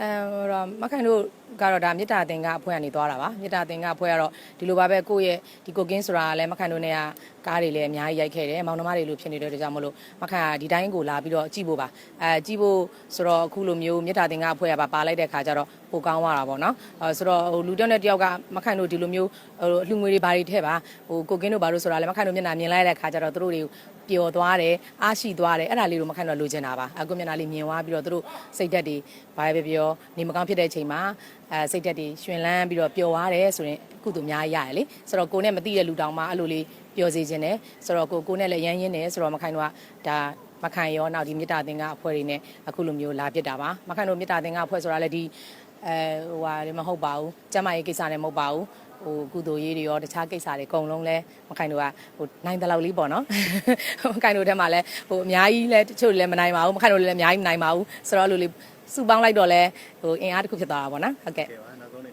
အဲတော့မခိုင်တို့ကတော့ဒါမေတ္တာသင်္ကအဖွဲ့ကနေသွားတာပါမေတ္တာသင်္ကအဖွဲ့ကတော့ဒီလိုပါပဲကိုယ့်ရဲ့ဒီကိုကင်းဆိုတာကလည်းမခိုင်တို့နဲ့ကကားတွေလည်းအများကြီးရိုက်ခဲ့တယ်မောင်နှမတွေလိုဖြစ်နေတဲ့အတွက်ကြောင့်မလို့မခိုင်ကဒီတိုင်းကိုလာပြီးတော့ကြည့်ဖို့ပါအဲကြည့်ဖို့ဆိုတော့အခုလိုမျိုးမေတ္တာသင်္ကအဖွဲ့ကပါပါလိုက်တဲ့ခါကျတော့ပိုကောင်းသွားတာပေါ့နော်အဲဆိုတော့ဟိုလူတစ်ယောက်နဲ့တစ်ယောက်ကမခိုင်တို့ဒီလိုမျိုးဟိုအလှငွေတွေဘာတွေထည့်ပါဟိုကိုကင်းတို့ဘာလို့ဆိုတာလဲမခိုင်တို့မျက်နှာမြင်လိုက်တဲ့ခါကျတော့သူတို့တွေပျော်သွားတယ်အားရှိသွားတယ်အဲ့ဒါလေးတို့မခိုင်တော့လိုချင်တာပါအခုမျက်နှာလေးမြင်သွားပြီးတော့သူတို့စိတ်သက်တွေဘာပဲပြောနေမကောင်းဖြစ်တဲ့အချိန်မှာ အဲစိတ်သက်တွေရှင်လန်းပြီးတော့ပျော်သွားတယ်ဆိုရင်အခုတို့အများကြီးရတယ်လေဆိုတော့ကိုနဲ့မသိတဲ့လူတောင်မှအဲ့လိုလေးပျော်စေခြင်းတယ်ဆိုတော့ကိုကိုနဲ့လည်းရမ်းရင်းတယ်ဆိုတော့မခိုင်တို့ကဒါမခိုင်ရောနောက်ဒီမေတ္တာသင်္ကအဖွဲ့တွေနဲ့အခုလိုမျိုးလာပြစ်တာပါမခိုင်တို့မေတ္တာသင်္ကအဖွဲ့ဆိုတာလည်းဒီ အဲဟိုဟာတွေမဟုတ်ပါဘူးကျမ်းမာရေးကိစ္စနဲ့မဟုတ်ပါဘူးဟိုကုသိုလ်ရေးတွေရောတခြားကိစ္စတွေအကုန်လုံးလဲမခိုင်တို့ကဟိုနိုင်တဲ့လောက်လေးပေါ့နော်မခိုင်တို့ထဲမှာလဲဟိုအများကြီးလဲတချို့လည်းမနိုင်ပါဘူးမခိုင်တို့လည်းအများကြီးမနိုင်ပါဘူးဆိုတော့အဲ့လိုလေးစုပေါင်းလိုက်တော့လဲဟိုအင်အားတစ်ခုဖြစ်သွားတာပေါ့နော်ဟုတ်ကဲ့ကဲပါနောက်ဆုံးနေ